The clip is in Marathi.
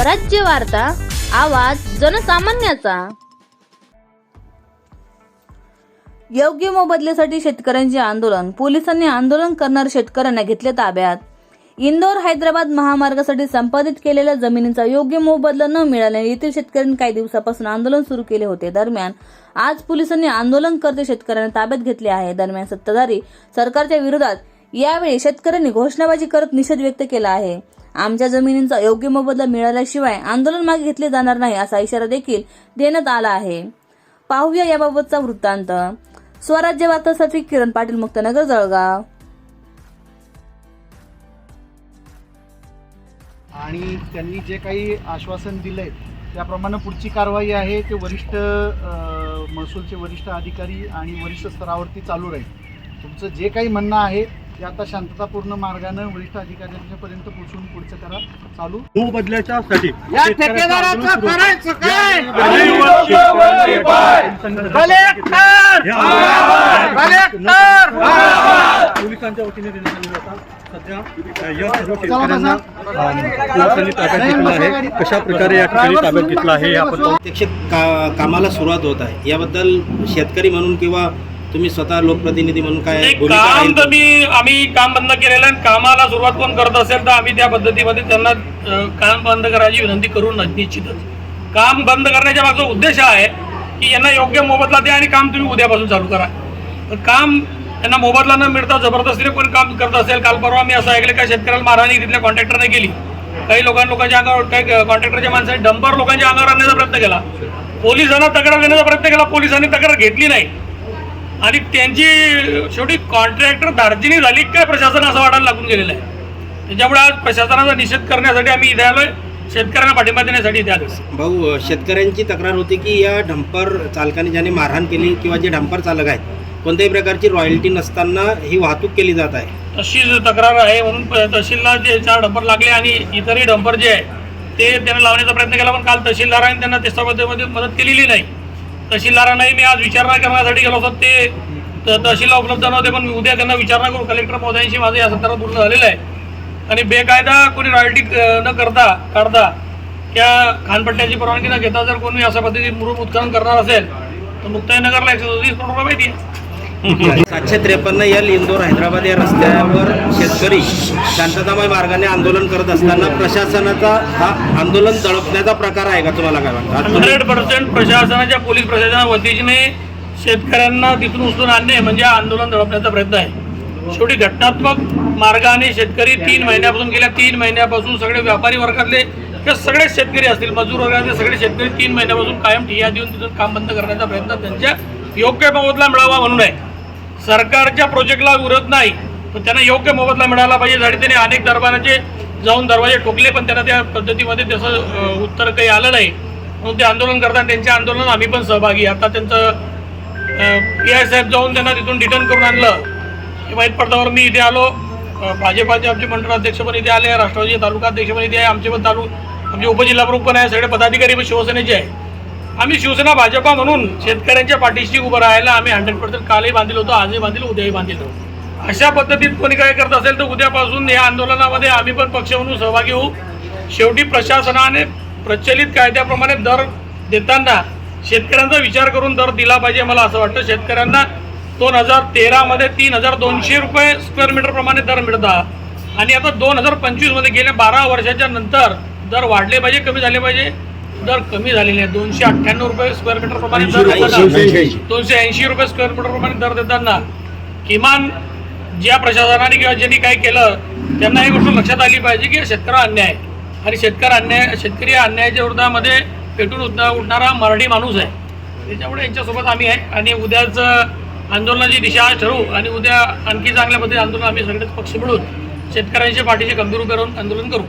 स्वराज्य वार्ता आवाज जनसामान्याचा. योग्य मोबदल्यासाठी शेतकऱ्यांचे आंदोलन. पोलिसांनी आंदोलन करणाऱ्या शेतकऱ्यांना घेतले ताब्यात. इंदोर हैदराबाद महामार्गासाठी संपादित केलेल्या जमिनीचा योग्य मोबदला न मिळाल्याने येथील शेतकऱ्यांनी काही दिवसापासून आंदोलन सुरू केले होते. दरम्यान आज पोलिसांनी आंदोलनकर्ते शेतकऱ्यांना ताब्यात घेतले आहे. दरम्यान सत्ताधारी सरकारच्या विरोधात यावेळी शेतकऱ्यांनी घोषणाबाजी करत निषेध व्यक्त केला आहे. आमच्या जमिनींचा योग्य मोबदला मिळाल्याशिवाय आंदोलन मागे घेतले जाणार नाही असा इशारा देखील देण्यात आला आहे. पाहूया याबाबतचा वृत्तांत. स्वराज्य वार्तासाठी किरण पाटील मुक्तनगर जळगाव. आणि त्यांनी जे काही आश्वासन दिलंय त्याप्रमाणे पुढची कारवाई आहे ते वरिष्ठ महसूलचे वरिष्ठ अधिकारी आणि वरिष्ठ स्तरावरती चालू राहील. तुमचं जे काही म्हणणं आहे ते आता शांततापूर्ण मार्गानं वरिष्ठ अधिकाऱ्यांपर्यंत पोहोचून पुढचं करा. चालू. मोबदल्याच्या साठी या ठेकेदाराचं करायचं काय? पोलिसांच्या वतीने देण्यात आलेला होता सध्या अ, या सर्व शेतकऱ्यांना अ, पोलिसांनी ताब्यात घेतलं आहे. कशा प्रकारे या ठिकाणी ताब्यात घेतलं आहे हे आपण पाहू. प्रत्यक्ष का कामाला सुरुवात होत आहे. याबद्दल शेतकरी म्हणून किंवा तुम्ही स्वतः लोकप्रतिनिधी म्हणून काय नाही, भूमिका काम? तर मी आम्ही काम बंद केलेलं आहे आणि कामाला सुरुवात कोण करत असेल तर आम्ही त्या पद्धतीमध्ये त्यांना अ, काम बंद करायची विनंती करू न- निश्चितच. काम बंद करण्याच्या मागचा उद्देश हा आहे की यांना योग्य मोबदला द्या आणि काम तुम्ही उद्यापासून चालू करा. तर काम त्यांना मोबदला न मिळता जबरदस्तीने कोण काम करत असेल काल परवा मी असं ऐकलं का शेतकऱ्याला मारहाणी तिथल्या कॉन्ट्रॅक्टरने केली. काही लोकां लोकांच्या अंगावर काही कॉन्ट्रॅक्टरच्या माणसाने डंपर लोकांच्या अंगावर आणण्याचा प्रयत्न केला. पोलिसांना तक्रार देण्याचा प्रयत्न केला पोलिसांनी तक्रार घेतली नाही. आणि त्यांची शेवटी कॉन्ट्रॅक्टर धाडजिनी झाली काय प्रशासन असं वाटायला लागून गेलेलं आहे? त्याच्यामुळे आज प्रशासनाचा निषेध करण्यासाठी आम्ही इथे आलोय. शेतकऱ्यांना पाठिंबा देण्यासाठी इथे आलोय. भाऊ शेतकऱ्यांची तक्रार होती की या डंपर चालकाने ज्याने मारहाण केली किंवा जे डंपर चालक आहेत कोणत्याही प्रकारची रॉयल्टी नसताना ही वाहतूक केली जात आहे. तशीच तक्रार आहे. म्हणून तहसीलला जे चार डंपर लागले आणि इतरही डंपर जे आहे ते त्याने लावण्याचा प्रयत्न केला. पण काल तहसीलदारांनी त्यांना त्या मध्ये मदत केलेली नाही. तहसीलदारांनाही मी आज विचारणा करण्यासाठी गेलो होतो. ते त- तहसीलला उपलब्ध नव्हते पण मी उद्या त्यांना विचारणा करू. कलेक्टर महोदयांशी माझं या संदर्भात बोलणं झालेलं आहे. आणि बेकायदा कोणी रॉयल्टी न करता काढता त्या खानपट्ट्याची परवानगी न घेता जर कोणी अशा पद्धतीने मुरुम उत्खनन करणार असेल तर मुक्ताईनगरला एकशे चौतीस करोड रुपये माहिती आहे. सातशे त्रेपन्न एल इंदोर हैदराबाद या रस्त्यावर शेतकरी शांततामय मार्गाने आंदोलन करत असताना प्रशासनाचा हा आंदोलन दडपण्याचा प्रकार आहे का तुम्हाला काय वाटतं? हंड्रेड पर्सेंट प्रशासनाच्या पोलीस प्रशासना वतीने शेतकऱ्यांना तिथून उचलून आणणे म्हणजे आंदोलन दडपण्याचा प्रयत्न आहे. शेवटी घटनात्मक मार्गाने शेतकरी तीन महिन्यापासून गेल्या तीन महिन्यापासून सगळे व्यापारी वर्गातले ते सगळेच शेतकरी असतील मजूर वर्गातले सगळे शेतकरी तीन महिन्यापासून कायम ठिया देऊन तिथून काम बंद करण्याचा प्रयत्न त्यांच्या योग्य मोबदला मिळावा म्हणून आहे. सरकारच्या प्रोजेक्टला विरोध नाही पण त्यांना योग्य मोबदला मिळाला पाहिजे. झाडी त्याने अनेक दरबाराचे जाऊन दरवाजे ठोकले पण त्यांना त्या पद्धतीमध्ये त्याचं उत्तर काही आलं नाही. म्हणून ते आंदोलन करतात त्यांच्या आंदोलनात आम्ही पण सहभागी आता त्यांचं पी आय साहेब जाऊन त्यांना तिथून रिटर्न करून आणलं. वाईट पडतावर मी इथे आलो. भाजपाचे आमचे मंडळ अध्यक्ष पण इथे आले राष्ट्रवादी तालुका अध्यक्ष पण इथे आहे आमचे पण तालु आमचे उपजिल्हाप्रमुख पण आहे सगळे पदाधिकारी पण शिवसेनेचे आहे. आम्ही शिवसेना भाजपा म्हणून शेतकऱ्यांच्या पाठीशी उभं राहायला आम्ही हंड्रेड पर्सेंट कालही बांधील होतो आजही बांधील उद्याही बांधील अशा पद्धतीत कोणी काय करत असेल तर उद्यापासून या आंदोलनामध्ये आम्ही पण पक्ष म्हणून सहभागी होऊ. शेवटी प्रशासनाने प्रचलित कायद्याप्रमाणे दर देताना शेतकऱ्यांचा विचार करून दर दिला पाहिजे मला असं वाटतं. शेतकऱ्यांना दोन हजार तेरामध्ये तीन हजार दोनशे रुपये स्क्वेअर मीटरप्रमाणे दर मिळता आणि आता दोन हजार पंचवीसमध्ये गेल्या बारा वर्षाच्या नंतर दर वाढले पाहिजे कमी झाले पाहिजे. दर कमी झालेले आहे. दोनशे अठ्ठ्याण्णव रुपये स्क्वेअर मीटर प्रमाणे दर देताना. दोनशे ऐंशी रुपये स्क्वेअर मीटर प्रमाणे दर देताना. किमान ज्या प्रशासनाने किंवा ज्यांनी काय केलं त्यांना ही गोष्ट लक्षात आली पाहिजे की शेतकरी अन्याय. आणि शेतकरी अन्याय शेतकरी या अन्यायाच्या विरोधामध्ये पेटून उठणा उठणारा मराठी माणूस आहे. त्याच्यामुळे यांच्यासोबत आम्ही आहे. आणि उद्याचं आंदोलनाची दिशा ठरवू आणि उद्या आणखी चांगल्या पद्धतीने आंदोलन आम्ही सगळेच पक्ष मिळून शेतकऱ्यांच्या पाठीशी गंभीर उभे राहून आंदोलन करू.